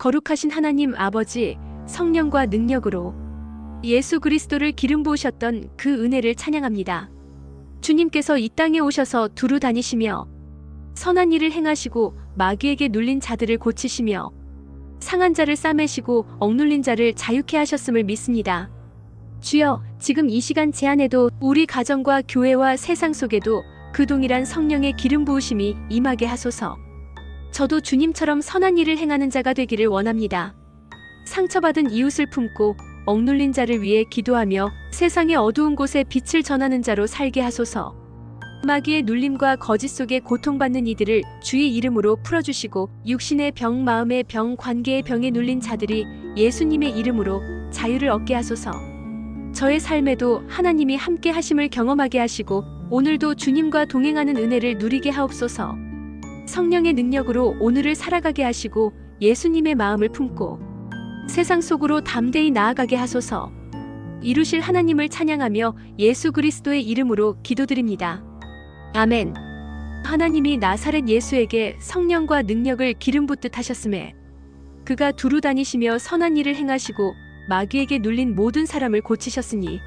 거룩하신 하나님 아버지 성령과 능력으로 예수 그리스도를 기름 부으셨던 그 은혜를 찬양합니다. 주님께서 이 땅에 오셔서 두루 다니시며 선한 일을 행하시고 마귀에게 눌린 자들을 고치시며 상한 자를 싸매시고 억눌린 자를 자유케 하셨음을 믿습니다. 주여, 지금 이 시간 제 안에도 우리 가정과 교회와 세상 속에도 그 동일한 성령의 기름 부으심이 임하게 하소서. 저도 주님처럼 선한 일을 행하는 자가 되기를 원합니다. 상처받은 이웃을 품고 억눌린 자를 위해 기도하며 세상의 어두운 곳에 빛을 전하는 자로 살게 하소서. 마귀의 눌림과 거짓 속에 고통받는 이들을 주의 이름으로 풀어주시고 육신의 병, 마음의 병, 관계의 병에 눌린 자들이 예수님의 이름으로 자유를 얻게 하소서. 저의 삶에도 하나님이 함께 하심을 경험하게 하시고 오늘도 주님과 동행하는 은혜를 누리게 하옵소서. 성령의 능력으로 오늘을 살아가게 하시고 예수님의 마음을 품고 세상 속으로 담대히 나아가게 하소서. 이루실 하나님을 찬양하며 예수 그리스도의 이름으로 기도드립니다. 아멘. 하나님이 나사렛 예수에게 성령과 능력을 기름 붓듯 하셨음에 그가 두루 다니시며 선한 일을 행하시고 마귀에게 눌린 모든 사람을 고치셨으니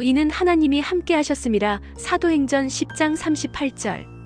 이는 하나님이 함께 하셨음이라 사도행전 10장 38절